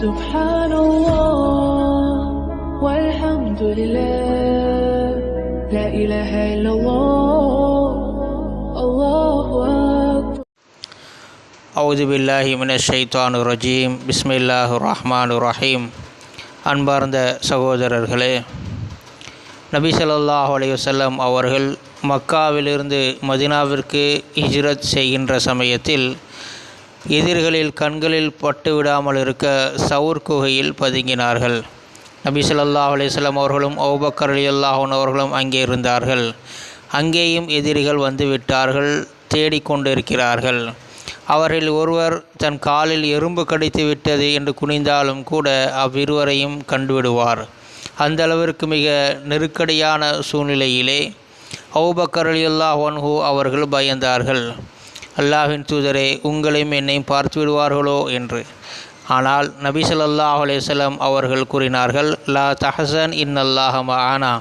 سبحان الله والحمد لله لا إله إلا الله الله أكبر அவுது பில்லாஹி மினஷ் ஷைத்தானு ரஜீம் பிஸ்மில்லாஹு ரஹ்மானு ரஹீம் அன்பார்ந்த சகோதரர்களே நபி ஸல்லல்லாஹு அலைஹி வஸல்லம் அவர்கள் மக்காவிலிருந்து மதினாவிற்கு ஹிஜ்ரத் செய்கின்ற சமயத்தில் எதிர்களில் கண்களில் பட்டு விடாமல் இருக்க சவுர் குகையில் பதுங்கினார்கள். நபி ஸல்லல்லாஹு அலிஸ்லாம் அவர்களும் அவர்களும் அலி அல்லாஹன் அவர்களும் அங்கே இருந்தார்கள். அங்கேயும் எதிரிகள் வந்து விட்டார்கள் தேடிக்கொண்டிருக்கிறார்கள். அவரில் ஒருவர் தன் காலில் எறும்பு கடித்து விட்டது என்று குனிந்தாலும் கூட அவ்விருவரையும் கண்டுவிடுவார். அந்த அளவிற்கு மிக நெருக்கடியான சூழ்நிலையிலே அவுபக்கர் அலியுல்லாஹ் ஒன்ஹு அவர்கள் பயந்தார்கள். அல்லாஹின் தூதரே உங்களையும் என்னையும் பார்த்து விடுவார்களோ என்று. ஆனால் நபி ஸல்லல்லாஹு அலேசலம் அவர்கள் கூறினார்கள் லா தஹசன் இன்னல்லாஹ ஆனா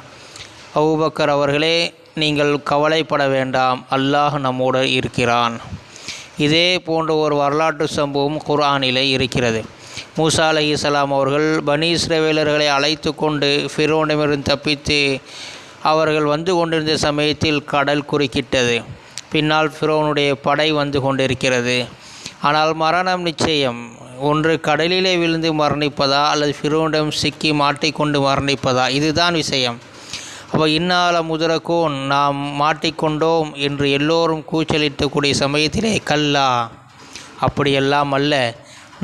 அபூபக்கர் அவர்களே நீங்கள் கவலைப்பட வேண்டாம் அல்லாஹ் நம்மோடு இருக்கிறான். இதே போன்ற ஒரு வரலாற்று சம்பவம் குர்ஆனிலே இருக்கிறது. மூசா அலைஹிஸ்ஸலாம் அவர்கள் பனி இஸ்ரவேலர்களை அழைத்து கொண்டு ஃபிரோனிடமிருந்து தப்பித்து அவர்கள் வந்து கொண்டிருந்த சமயத்தில் கடல் குறுக்கிட்டது. பின்னால் ஃபிரோனுடைய படை வந்து கொண்டிருக்கிறது. ஆனால் மரணம் நிச்சயம். ஒன்று கடலிலே விழுந்து மரணிப்பதா அல்லது ஃபிரோனிடம் சிக்கி மாட்டிக்கொண்டு மரணிப்பதா? இதுதான் விஷயம். அப்போ இன்னால முதரக்கோன் நாம் மாட்டிக்கொண்டோம் என்று எல்லோரும் கூச்சலிட்டக்கூடிய சமயத்திலே கல்லா அப்படியெல்லாம் அல்ல.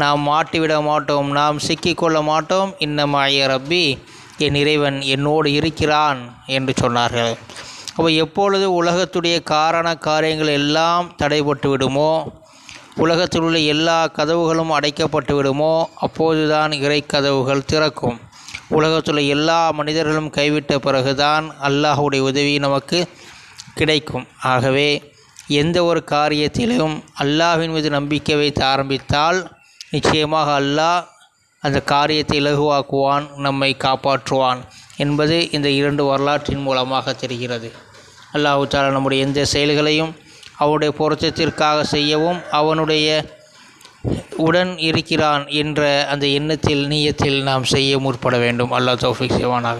நாம் மாட்டிவிட மாட்டோம். நாம் சிக்கிக்கொள்ள மாட்டோம். இன்னமாய ரப்பி என் இறைவன் என்னோடு இருக்கிறான் என்று சொன்னார்கள். அப்போ எப்பொழுது உலகத்துடைய காரண காரியங்கள் எல்லாம் தடைபட்டு விடுமோ உலகத்தில் உள்ள எல்லா கதவுகளும் அடைக்கப்பட்டு விடுமோ அப்போதுதான் இறை கதவுகள் திறக்கும். உலகத்தில் எல்லா மனிதர்களும் கைவிட்ட பிறகுதான் அல்லாஹுடைய உதவி நமக்கு கிடைக்கும். ஆகவே எந்த ஒரு காரியத்திலும் அல்லாஹ்வின் மீது நம்பிக்கை வைத்து ஆரம்பித்தால் நிச்சயமாக அல்லாஹ் அந்த காரியத்தை இலகுவாக்குவான் நம்மை காப்பாற்றுவான் என்பது இந்த இரண்டு வரலாற்றின் மூலமாக தெரிகிறது. அல்லாஹு தாலா நம்முடைய எந்த செயல்களையும் அவனுடைய பொருத்தத்திற்காக செய்யவும் அவனுடைய உடன் இருக்கிறான் என்ற அந்த எண்ணத்தில் நீயத்தில் நாம் செய்ய முற்பட வேண்டும். அல்லாஹ் தௌஃபிக் செய்வானாக.